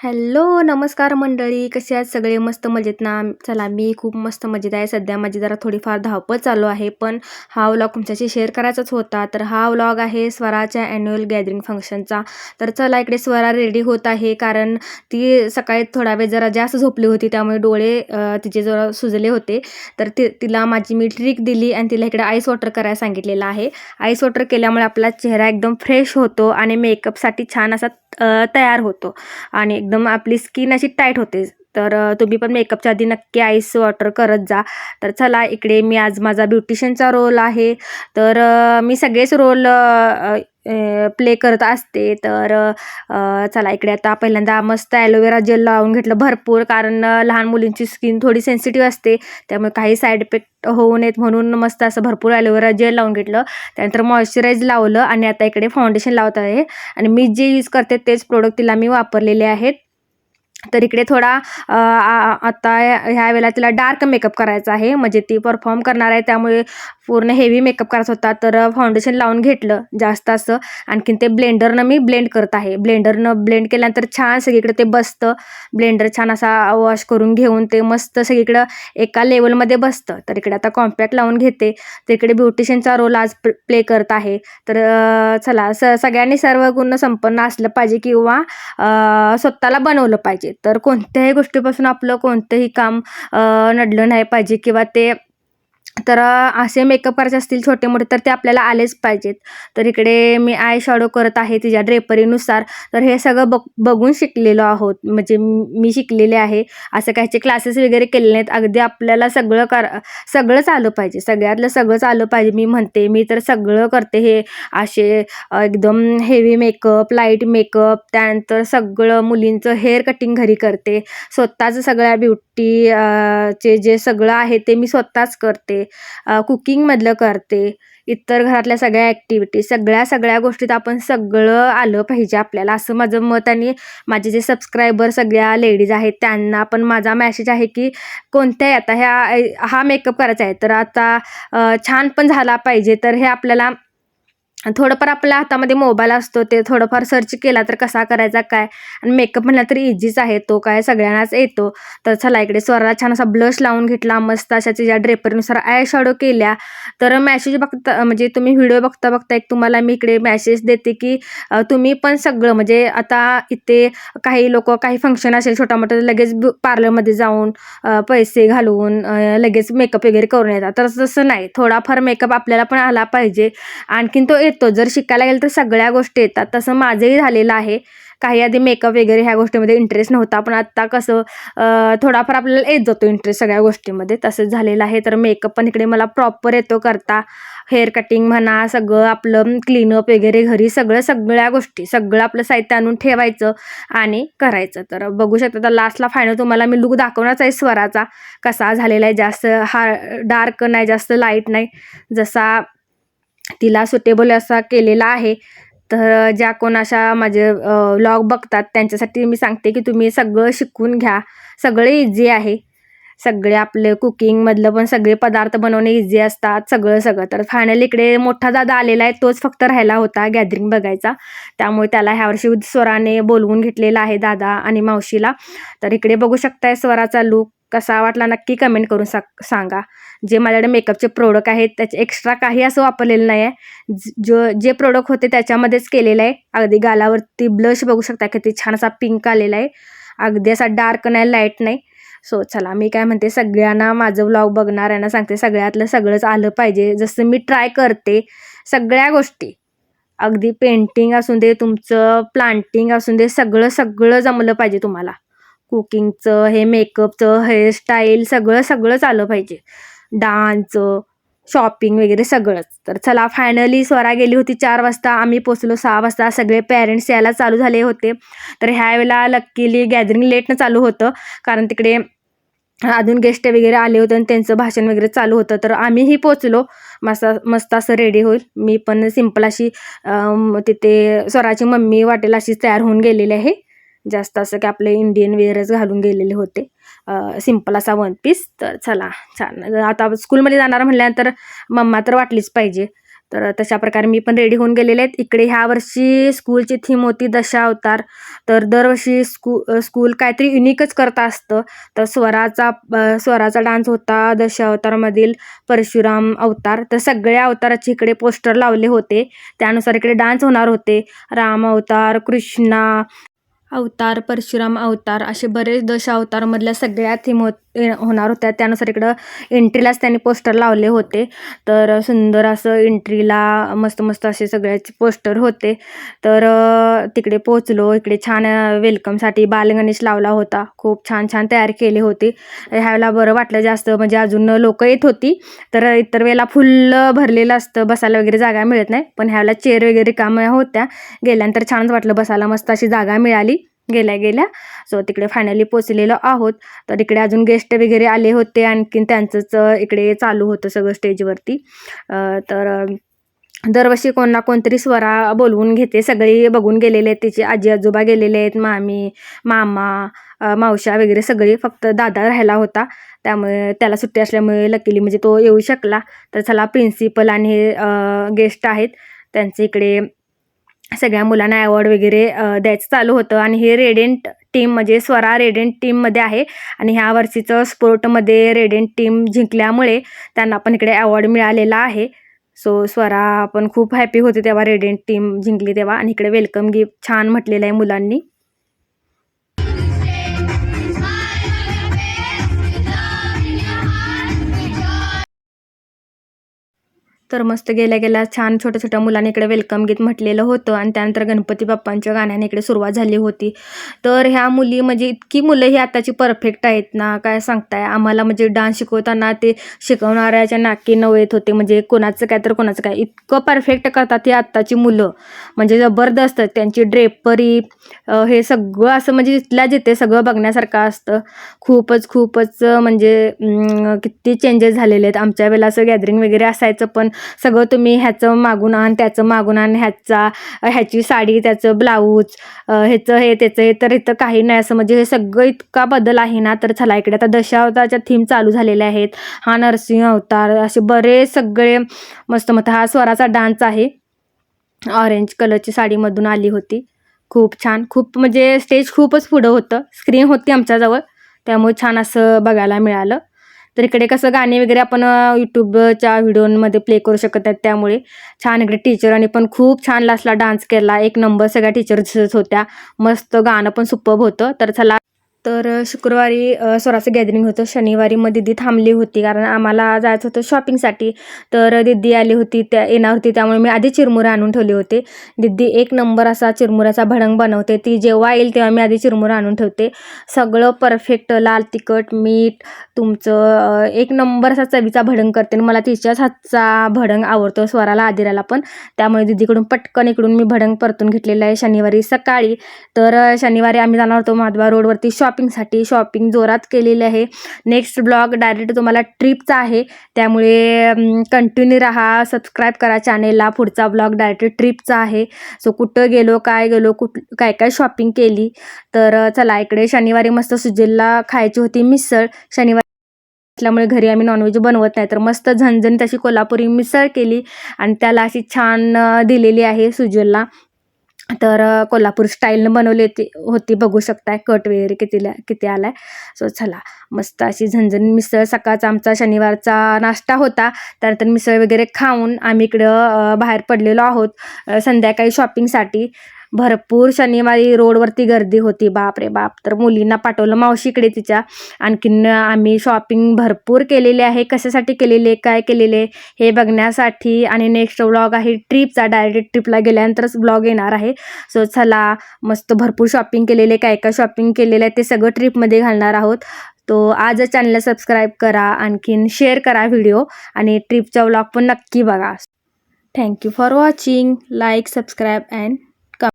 Hello नमस्कार मंडळी. कसे आहेत? सगळे मस्त मजेत ना? चला मी खूप मस्त मजेत आहे. सध्या माझी जरा थोडीफार धावपळ चालू आहे पण हा व्लॉग तुमच्याशी शेअर करायचाच होता. तर हा व्लॉग आहे स्वराच्या ॲन्युअल गॅदरिंग फंक्शनचा तर चला इकडे स्वरा रेडी होत आहे कारण ती सकाळी थोडा वेळ जरा जास्त झोपली होती त्यामुळे डोळे तिचे जरा सुजले होते. तर ति तिला माझी मी ट्रिक दिली आणि तिला इकडे आईस वॉटर करायला सांगितलेलं आहे. आईस वॉटर केल्यामुळे आपला चेहरा एकदम फ्रेश होतो आणि मेकअपसाठी छान असा तयार होतो. आणि एकदम आपली स्किन अशी टाईट होते. तर तुम्ही पण मेकअपच्या आधी नक्की आईस वॉटर करत जा. तर चला इकडे मी आज माझा ब्युटिशियनचा रोल आहे. तर मी सगळेच रोल प्ले करत असते. तर चला इकडे आता पहिल्यांदा मस्त ॲलोवेरा जेल लावून घेतलं भरपूर. कारण लहान मुलींची स्किन थोडी सेन्सिटिव्ह असते. त्यामुळे काही साईड इफेक्ट होऊ नयेत म्हणून मस्त असं भरपूर ॲलोवेरा जेल लावून घेतलं. त्यानंतर मॉइश्चराईज लावलं. आणि आता इकडे फाउंडेशन लावत आहे. आणि मी जे यूज करते तेच प्रोडक्ट तिला मी वापरलेले आहेत. तर इकडे थोडा आ- आता ह्या वेळेला तिला डार्क मेकअप करायचा आहे. म्हणजे ती परफॉर्म करणार आहे. त्यामुळे पूर्ण हेवी मेकअप करायचा होता. तर फाउंडेशन लावून घेतलं जास्त असं. आणखीन ते ब्लेंडरनं मी ब्लेंड करत आहे. ब्लेंडरनं ब्लेंड केल्यानंतर छान सगळीकडे ते बसतं. ब्लेंडर छान असा वॉश करून घेऊन ते मस्त सगळीकडं एका लेवलमध्ये बसतं. तर इकडे आता कॉम्पॅक्ट लावून घेते. तर इकडे ब्युटिशियनचा रोल आज प्ले करत आहे. तर चला स सगळ्यांनी सर्व गुण संपन्न असलं पाहिजे किंवा स्वतःला बनवलं पाहिजे. तर कोणत्याही गोष्टीपासून आपलं कोणतंही काम नडलं नाही पाहिजे किंवा ते तर असे मेकअप करायचे असतील छोटे मोठे तर ते आपल्याला आलेच पाहिजेत. तर इकडे मी आय शॅडो करत आहे तिच्या ड्रेपरीनुसार तर हे सगळं बघ बघून शिकलेलो आहोत. म्हणजे मी शिकलेले आहे. असं काहीचे क्लासेस वगैरे केले नाहीत. अगदी आपल्याला सगळं कर सगळंच आलं पाहिजे. सगळ्यातलं सगळंच आलं पाहिजे. मी म्हणते मी तर सगळं करते. हे असे एकदम हेवी मेकअप लाइट मेकअप त्यानंतर सगळं मुलींचं हेअर कटिंग घरी करते. स्वतःचं सगळ्या ब्युटी चे जे सगळं आहे ते मी स्वतःच करते. कुकिंगमधलं करते. इतर घरातल्या सगळ्या ॲक्टिव्हिटी सगळ्या सगळ्या गोष्टीत आपण सगळं आलं पाहिजे आपल्याला. असं माझं मत आणि माझे जे सबस्क्रायबर सगळ्या लेडीज आहेत त्यांना पण माझा मॅसेज आहे की कोणत्याही आता ह्या हा मेकअप करायचा आहे. तर आता छान पण झाला पाहिजे. तर हे आपल्याला थोडंफार आपल्या हातामध्ये मोबाईल असतो ते थोडंफार सर्च केला तर कसा करायचा काय? आणि मेकअप म्हणला तरी इझीच आहे तो काय सगळ्यांनाच येतो. तर चला इकडे स्वराला छान असा ब्लश लावून घेतला मस्त अशा तिच्या ड्रेपरनुसार आय शॅडो केल्या. तर मॅसेज बघता म्हणजे तुम्ही व्हिडिओ बघता बघता एक तुम्हाला मी इकडे मॅसेज देते की तुम्ही पण सगळं म्हणजे आता इथे काही लोक काही फंक्शन असेल छोटा मोठा लगेच पार्लरमध्ये जाऊन पैसे घालवून लगेच मेकअप वगैरे करून येतात. तर तसं नाही थोडाफार मेकअप आपल्याला पण आला पाहिजे. आणखीन तो येतो. जर शिकायला गेलं तर सगळ्या गोष्टी येतात. तसं माझंही झालेलं आहे. काही आधी मेकअप वगैरे ह्या गोष्टीमध्ये इंटरेस्ट नव्हता. पण आत्ता कसं थोडाफार आपल्याला येत जातो इंटरेस्ट सगळ्या गोष्टीमध्ये. तसंच झालेलं आहे. तर मेकअप पण इकडे मला प्रॉपर येतो करता. हेअर कटिंग म्हणा सगळं आपलं क्लीनअप वगैरे घरी सगळं सगळ्या गोष्टी सगळं आपलं साहित्य आणून ठेवायचं आणि करायचं. तर बघू शकता तर लास्टला फायनल तुम्हाला मी लुक दाखवणारच आहे स्वराचा. कसा झालेला आहे. जास्त हा डार्क नाही जास्त लाइट नाही. जसा तिला सुटेबल असा केलेला आहे. तर ज्या कोण अशा माझे व्लॉग बघतात त्यांच्यासाठी मी सांगते की तुम्ही सगळं शिकून घ्या. सगळे इझी आहे. सगळे आपले कुकिंगमधलं पण सगळे पदार्थ बनवणे इझी असतात सगळं सगळं. तर फायनली इकडे मोठा दादा आलेला आहे तोच फक्त राहिला होता गॅदरिंग बघायचा. त्यामुळे त्याला ह्यावर्षी स्वराने बोलवून घेतलेला आहे दादा आणि मावशीला. तर इकडे बघू शकताय स्वराचा लूक कसा वाटला नक्की कमेंट करून सा सांगा. जे माझ्याकडे मेकअपचे प्रोडक्ट आहेत त्याचे एक्स्ट्रा काही असं वापरलेलं नाही आहे ज- जो जे प्रोडक्ट होते त्याच्यामध्येच केलेलं आहे. अगदी गालावरती ब्लश बघू शकता किती छान असा पिंक आलेला आहे. अगदी असा डार्क नाही लाइट नाही. सो चला मी काय म्हणते सगळ्यांना माझं व्लॉग बघणाऱ्यांना सांगते सगळ्यातलं सगळंच आलं पाहिजे. जसं मी ट्राय करते सगळ्या गोष्टी. अगदी पेंटिंग असून दे तुमचं प्लांटिंग असून दे सगळं सगळं जमलं पाहिजे तुम्हाला. कुकिंगचं हे मेकअपचं हेअरस्टाईल सगळं सगळंच आलं पाहिजे. डान्सचं शॉपिंग वगैरे सगळंच. तर चला फायनली स्वरा गेली होती चार वाजता. आम्ही पोचलो सहा वाजता. सगळे पेरेंट्स यायला चालू झाले होते. तर ह्या वेळेला लक्कीली गॅदरिंग लेटनं चालू होतं. कारण तिकडे अजून गेस्ट वगैरे आले होते आणि त्यांचं भाषण वगैरे चालू होतं. तर आम्हीही पोचलो. मस्त मस्त असं रेडी होईल. मी पण सिंपल अशी तिथे स्वराची मम्मी वाटेल अशीच तयार होऊन गेलेली आहे. जास्त असं की आपले इंडियन वेअरच घालून गेलेले होते. सिंपल असा वन पीस तर चला छान. आता स्कूलमध्ये जाणार म्हटल्यानंतर मम्मा तर वाटलीच पाहिजे. तर तशा प्रकारे मी पण रेडी होऊन गेलेले आहेत. इकडे ह्या वर्षी स्कूलची थीम होती दशा अवतार. तर दरवर्षी स्कू स्कूल काहीतरी युनिकच करत असतं. तर स्वराचा स्वराचा डान्स होता दशा अवतारमधील परशुराम अवतार. तर सगळ्या अवताराचे इकडे पोस्टर लावले होते. त्यानुसार इकडे डान्स होणार होते. राम अवतार कृष्णा अवतार परशुराम अवतार असे बरेच दश अवतारमधल्या सगळ्या थीम होत होणार होत्या. त्यानुसार इकडं एंट्रीलाच त्यांनी पोस्टर लावले होते. तर सुंदर असं एंट्रीला मस्त मस्त असे सगळ्याचे पोस्टर होते. तर तिकडे पोचलो इकडे छान वेलकमसाठी बालगणेश लावला होता. खूप छान छान तयार केली होती. ह्यावेळेला बरं वाटलं जास्त. म्हणजे अजून लोक येत होती. तर इतर वेळेला फुल भरलेलं असतं. बसायला वगैरे जागा मिळत नाही. पण ह्यावेळेला चेअर वगैरे काम होत्या. गेल्यानंतर छानच वाटलं बसायला. मस्त अशी जागा मिळाली. गेल्या गेल्या. सो तिकडे फायनली पोचलेलो आहोत. तर इकडे अजून गेस्ट वगैरे आले होते. आणखीन त्यांचंच इकडे चालू होतं सगळं स्टेजवरती तर दरवर्षी कोण ना कोणतरी स्वरा बोलवून घेते. सगळी बघून गेलेले आहेत. तिचे आजी आजोबा गेलेले आहेत. मामी मामा मावशा वगैरे सगळी फक्त दादा राहिला होता. त्यामुळे त्याला सुट्टी असल्यामुळे लकीली म्हणजे तो येऊ शकला. तर चला प्रिन्सिपल आणि हे गेस्ट आहेत. त्यांचे इकडे सगळ्या मुलांना अवॉर्ड वगैरे द्यायचं चालू होतं. आणि हे रेडियंट टीम म्हणजे स्वरा रेडियंट टीममध्ये आहे. आणि ह्या वर्षीचं स्पोर्टमध्ये रेडियंट टीम जिंकल्यामुळे त्यांना पण इकडे अवॉर्ड मिळालेला आहे. सो स्वरा आपण खूप हॅपी होते तेव्हा रेडियंट टीम जिंकली तेव्हा. आणि इकडे वेलकम गिफ्ट छान म्हटलेलं आहे मुलांनी. तर मस्त गेल्या गेल्या छान छोट्या छोट्या मुलांनी इकडे वेलकम गीत म्हटलेलं होतं आणि त्यानंतर गणपती बाप्पांच्या गाण्याने इकडे सुरुवात झाली होती. तर ह्या मुली म्हणजे इतकी मुलं ही आताची परफेक्ट आहेत ना काय सांगताय? आम्हाला म्हणजे डान्स शिकवताना ते शिकवणाऱ्याच्या नाकी नव येत होते. म्हणजे कोणाचं काय तर कोणाचं काय. इतकं परफेक्ट करतात ही आत्ताची मुलं. म्हणजे जबरदस्त. त्यांची ड्रेपरी हे सगळं असं म्हणजे जिथल्या जिथे सगळं बघण्यासारखं असतं. खूपच खूपच म्हणजे किती चेंजेस झालेले आहेत. आमच्या वेळेला असं गॅदरिंग वगैरे असायचं पण सगळं तुम्ही ह्याचं मागून आण त्याचं मागून आण ह्याचा ह्याची साडी त्याचं ब्लाऊज ह्याचं हे त्याचं हे तर इथं काही नाही. असं म्हणजे हे सगळं इतका बदल आहे ना तर चला इकडे. आता दशावतारच्या थीम चालू झालेल्या आहेत. हा नरसिंह अवतार असे बरेच सगळे मस्त मस्त. हा स्वराचा डान्स आहे. ऑरेंज कलरची साडीमधून आली होती. खूप छान. खूप म्हणजे स्टेज खूपच पुढं होतं. स्क्रीन होती आमच्याजवळ. त्यामुळे छान असं बघायला मिळालं. तर इकडे कसं गाणे वगैरे आपण यूट्यूबच्या व्हिडिओमध्ये प्ले करू शकत आहेत. त्यामुळे छान इकडे टीचरांनी पण खूप छान लास्टला डान्स केला. एक नंबर सगळ्या टीचर्स होत्या. मस्त गाणं पण सुपब होतं. तर चला तर शुक्रवारी स्वराचं गॅदरिंग होतं. शनिवारी मग दिदी थांबली होती कारण आम्हाला जायचं होतं शॉपिंगसाठी तर दिदी आली होती त्या येणार होती. त्यामुळे मी आधी चिरमुरे आणून ठेवले होते. दिदी एक नंबर असा चिरमुऱ्याचा भडंग बनवते. ती जेव्हा येईल तेव्हा मी आधी चिरमुरे आणून ठेवते. सगळं परफेक्ट लाल तिखट मीठ तुमचं एक नंबर असा चवीचा भडंग करते. आणि मला तिच्याच हातचा भडंग आवडतो स्वराला आदिराला पण. त्यामुळे दिदीकडून पटकन इकडून मी भडंग परतून घेतलेलं आहे शनिवारी सकाळी. तर शनिवारी आम्ही जाणार होतो माधवा रोडवरती शॉप शॉपिंगसाठी शॉपिंग जोरात केलेली आहे. नेक्स्ट ब्लॉग डायरेक्ट तुम्हाला ट्रिपचा आहे. त्यामुळे कंटिन्यू राहा सबस्क्राईब करा चॅनेलला पुढचा ब्लॉग डायरेक्ट ट्रिपचा आहे. सो कुठं गेलो काय गेलो कुठ काय काय शॉपिंग केली? तर चला इकडे शनिवारी मस्त सुजेलला खायची होती मिसळ. शनिवारी असल्यामुळे घरी आम्ही नॉनव्हेज बनवत नाही. तर मस्त झणझणीत अशी कोल्हापुरी मिसळ केली. आणि त्याला अशी छान दिलेली आहे सुजलला. तर कोल्हापूर स्टाईलनं बनवली होती होती. बघू शकताय कट वगैरे कितीला किती आलाय. सो चला. मस्त अशी झणझण मिसळ. सकाळचा आमचा शनिवारचा नाश्ता होता. त्यानंतर मिसळ वगैरे खाऊन आम्ही इकडं बाहेर पडलेलो आहोत संध्याकाळी शॉपिंगसाठी भरपूर शनिवारी रोडवरती गर्दी होती. बाप रे बाप. तर मुलींना पाठवलं मावशीकडे तिच्या. आणखीन आम्ही शॉपिंग भरपूर केलेली आहे. कशासाठी केलेले? आहे काय केलेले? हे बघण्यासाठी आणि नेक्स्ट व्लॉग आहे. ट्रिपचा डायरेक्ट ट्रिपला गेल्यानंतरच ब्लॉग येणार आहे. सो चला मस्त भरपूर शॉपिंग केलेले. काय काय शॉपिंग केलेलं आहे ते सगळं ट्रिपमध्ये घालणार आहोत. तो आजच चॅनलला सबस्क्राईब करा. आणखीन शेअर करा व्हिडिओ आणि ट्रिपचा व्लॉग पण नक्की बघा. Thank you for watching like subscribe and